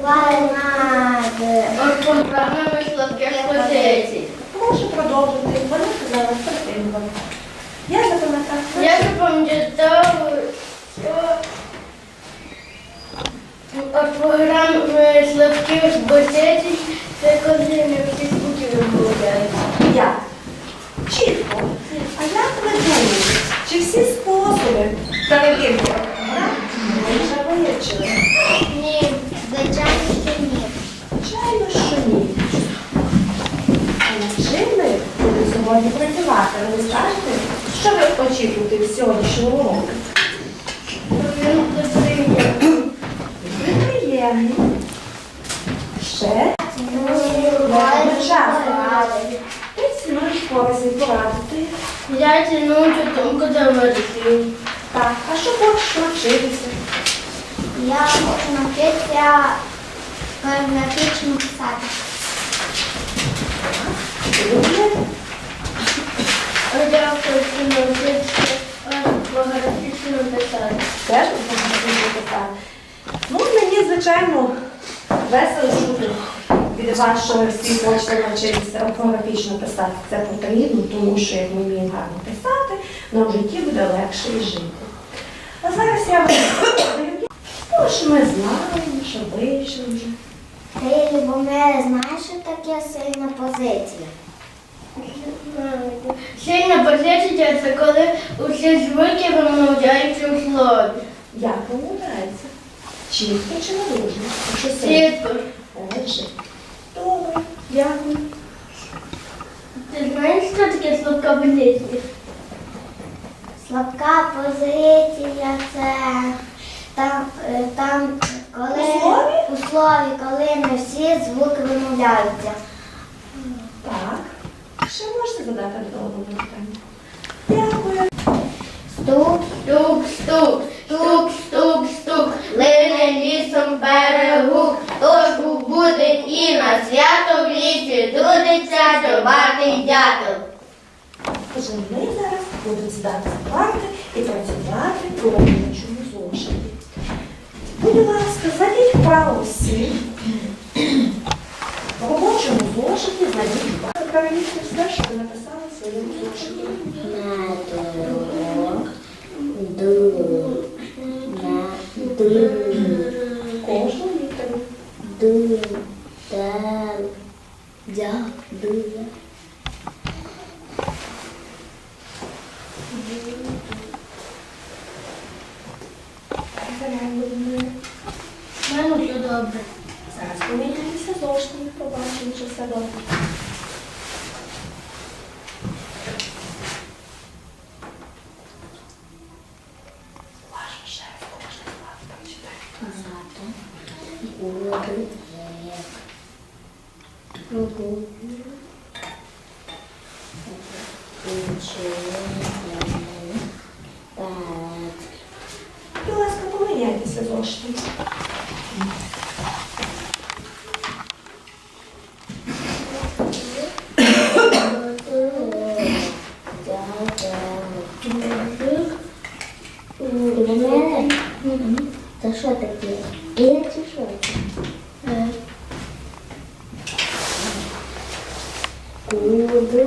Виступає над програмами слабких позицій. Прошу продовжити. Вони зараз притримували. Я запам'ятала. Я запам'ятав, що програми слабких позицій це коли не всі звуки вимовляються. Як? Чітко. А як ви думаєте, чи всі способи перевірки ми вже вивчили? Ні, звичайно, що ні. Звичайно, що ні. А над чим ми будемо сьогодні працювати? Ви скажете, очікуєте від сьогоднішнього уроку? Він приємні. Ще Ну, часто цінують користь порадити. Я ціную думку товаришів. Так, а що хочеш навчитися? Я хочу навчитися географічно писати. Люблю. Я хочу навчитися графічно писати. Теж допомогти писати. Ну, мені, звичайно, весело чути від вас, що ви всі хочете навчитися орфографічно писати. Це потрібно, тому що як ми вміємо гарно писати, нам в житті буде легше і жити. А зараз я вам тому що ми знаємо, що вийшли вже. Ти, Любомире, знаєш, що таке сильна позиція? Сильна позиція це коли усі звуки вимовляються у слові. Як вимовляється? Чітко чи не дуже? Чітко. Отже. Добре, дякую. Ти знаєш, що таке слабка позиція? Слабка позиція це там, е, там коли У слові? у слові, коли не всі звуки вимовляються. Ще можете задати до одного питання? Дякую. Стук, Стук, стук, стук, стук, стук, лине лісом берегу, тож буде і на свято в лісі, дудиться жоватий дятел. Отже, ми зараз будемо сідати за парти і працювати у робочому зошиті. Будь ласка, зайдіть вправо всі. В робочому зошиті вправо. Перевірте все, що ви написали в своєму зошиті. Кожну мене все добре. Зараз поміняємося зошитами, побачимо, чи все добре. Уважно ще раз, кожен з вас прочитає. Будь ласка, поміняйтеся зошитами. Це що таке? Є чи що? Куди?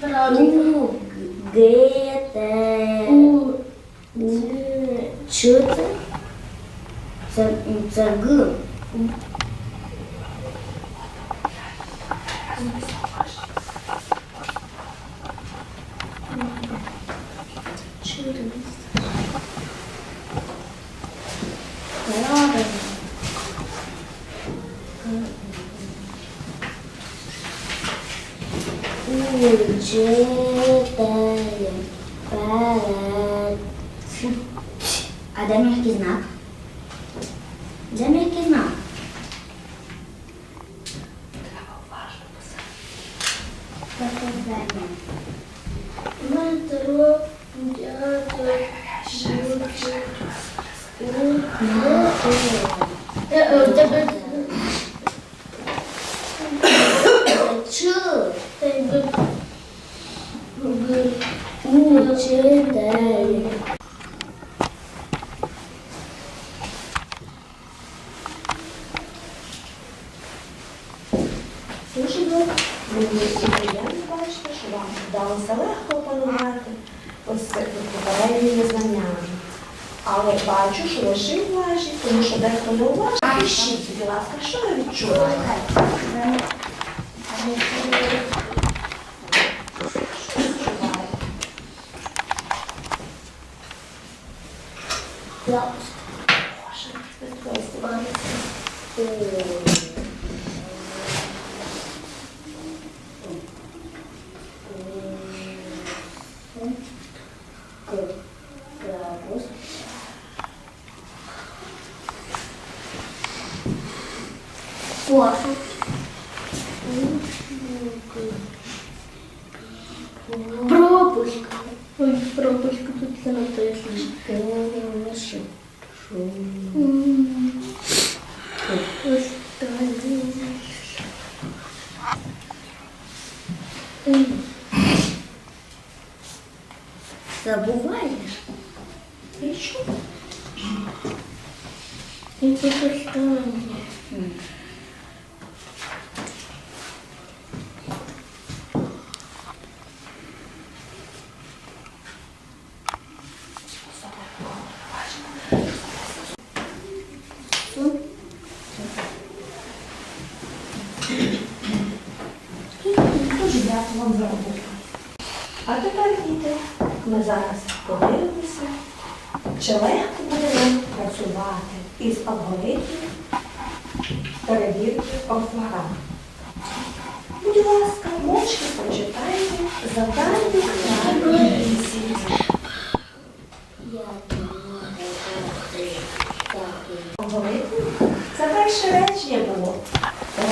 Правильно. Гете. Що це? Це, це Г. Учителем перед. А де м'який знак? Дуже добре, мені приємно бачити, що вам вдалося легко опанувати попередніми незнаннями. Але бачу, що лише уважні, тому що дехто не уважний. Пишіть, будь ласка, що ви відчуваєте? Ви відчуваєте? Боже, відповісти. Посуд. Пропуска. Ой, пропуска тут все написано. Останній. Забуваєш? І що? І тут останнє. Дуже дякую вам за. А тепер, діти, ми зараз подивимося, чи легко буде працювати із алгоритмом перевірки орфограми. Будь ласка, мовчки прочитайте завдання на вісім. Алгоритм це перше речення було.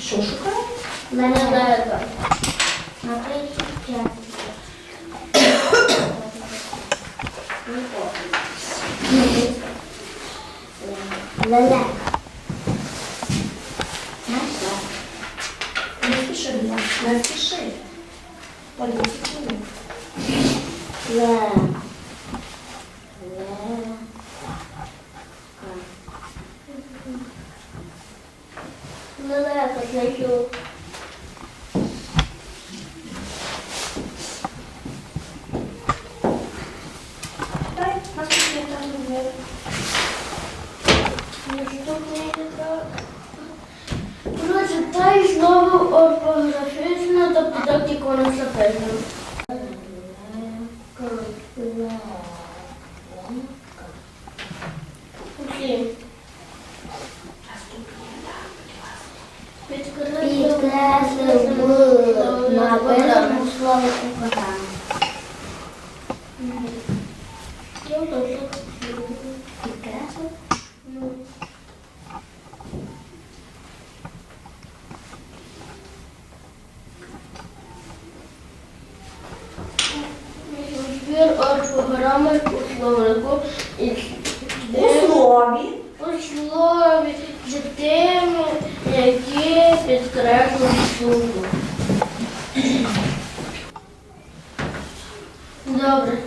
Що шукаємо? Лелека. На Лелека. Знайшла. Не спіши, будь ласка, не спіши. По 10 хвилин. Ле. Ле. Лелека знайшов. Орфограми у словнику із У слові у слові з тими, які підкреслюють суму. Добре.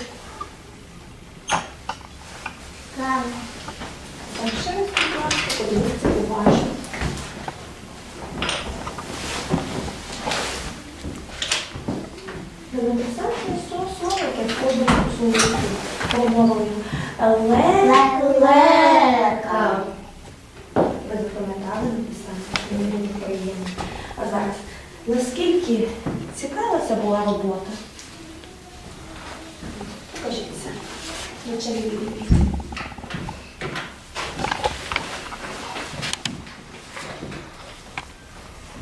Так. Так, ще раз, будь ласка, подивіться уважно. Не написати сто слово, яке входить у слово Лелека. Лелека. Ви запам'ятали написати? Мені приємно. А зараз, наскільки цікава ця була робота? Покажіться. На чарівній віці.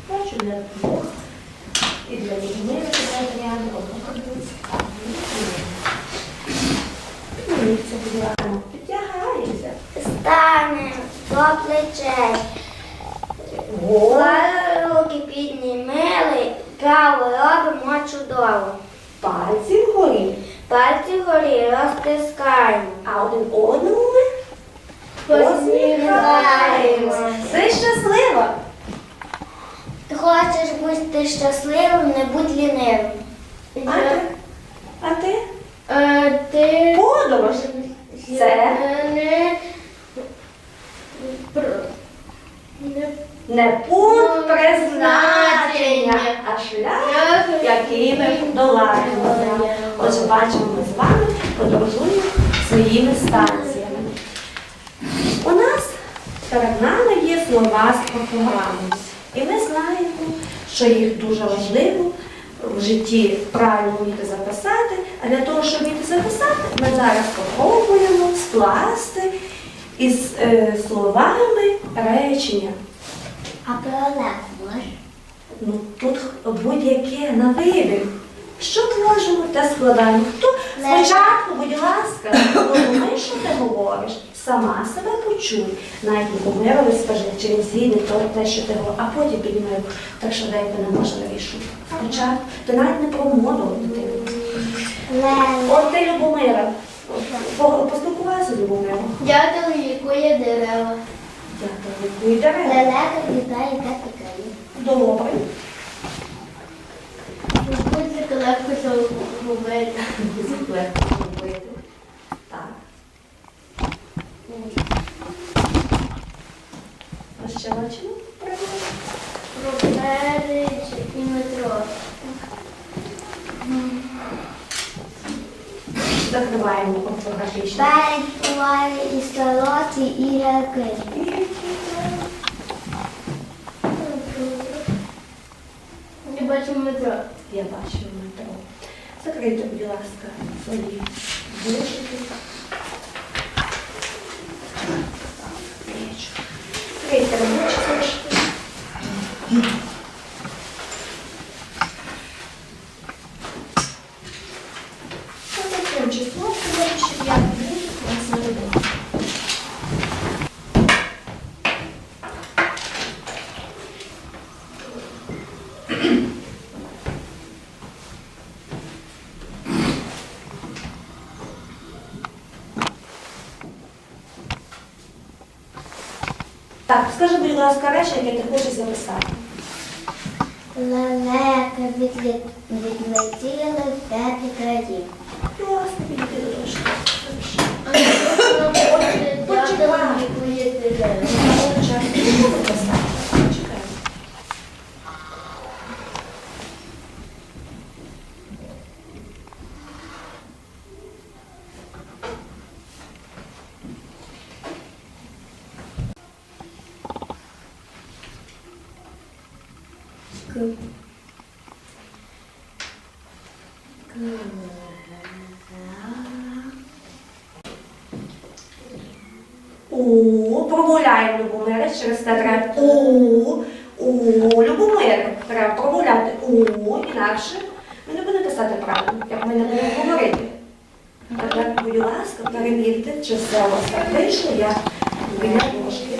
Бачу, для двох. І для Людмили тебе рядом, одного цікаво. Підніміться, будь ласка, підтягаюся. Стане до плечей. Праві руки піднімили, праву робимо чудово. Пальці вгорі. Пальці вгорі розтискаємо. А один одному ми Посміхаємось. Ти щаслива? Ти хочеш бути щасливим, не будь лінивим. А ти? А ти? Е, Ти Подорож. Це не про- не пункт призначення, а шлях, який ми долаємо. Отже, бачимо, ми з вами подорожуємо своїми станціями. У нас перед нами є слова з програми. І ми знаємо, що їх дуже важливо в житті правильно вміти записати. А для того, щоб вміти записати, ми зараз спробуємо скласти із е, словами речення. А про Олег можеш? Ну, тут будь-яке на вибір. Що можемо, те складаємо. Хто спочатку, будь ласка, подумай, що ти говориш. Сама себе почуй. Навіть Любомирові скажи, чи він згідний то те, що ти говориш, а потім піднімай руку. так що дай не може вирішувати. Спочатку ти навіть не про моду дитину. От ти Любомира. по- Поспілкувалася з Любомиром. Дятел лікує дерева. Лікую дерева. Лелека літає та тікає. Добре. Легко. Легко. Так. А ще бачимо? Про переч і метро. Закриваємо орфографічно. Перед буває і солоці, і. Бачимо метро. Я бачу метро. Закрийте, будь ласка, свої вишики. Закрийте робочі зошити. Ось таким числом, щоб я не вас не робила. Так, скажи, будь ласка, речі, яке ти хочеш записати. Лелека відлі- відлетіли в теплі краї. Будь ласка, підійди до дошки. хочу дерева. Час. Що ви писати? Чекай. У, промовляємо Любомир, через те у, у, Любомир. Треба промовляти у, інакше ми не будемо писати правильно, як ми не будемо говорити. Тобто, будь ласка, перевірте, чи все у я біля дошки.